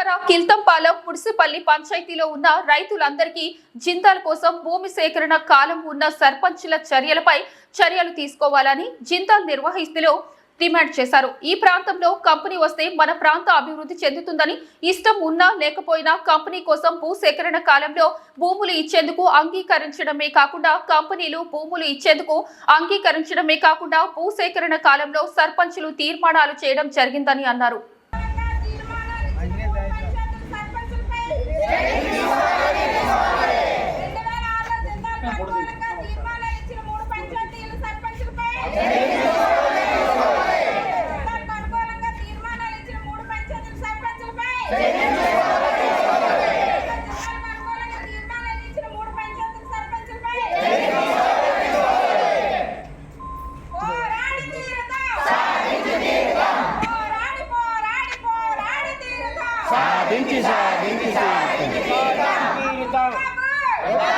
ముప్పవర కిల్తంపాలెం పుడిసిపల్లి పంచాయతీలో ఉన్న రైతులందరికీ జిందాల్ కోసం భూమి సేకరణ కాలం ఉన్న సర్పంచుల చర్యలపై చర్యలు తీసుకోవాలని జిందాల్ నిర్వహిస్తులో డిమాండ్ చేశారు. ఈ ప్రాంతంలో కంపెనీ వస్తే మన ప్రాంత అభివృద్ధి చెందుతుందని ఇష్టం ఉన్నా లేకపోయినా కంపెనీ కోసం భూ సేకరణ కాలంలో భూములు ఇచ్చేందుకు అంగీకరించడమే కాకుండా కంపెనీలు భూములు ఇచ్చేందుకు అంగీకరించడమే కాకుండా భూ సేకరణ కాలంలో సర్పంచులు తీర్మానాలు చేయడం జరిగిందని అన్నారు పోరాడి తీరుతాం సాధించి తీరుతాం తీరుతాం సాధించి సాధించి బాబు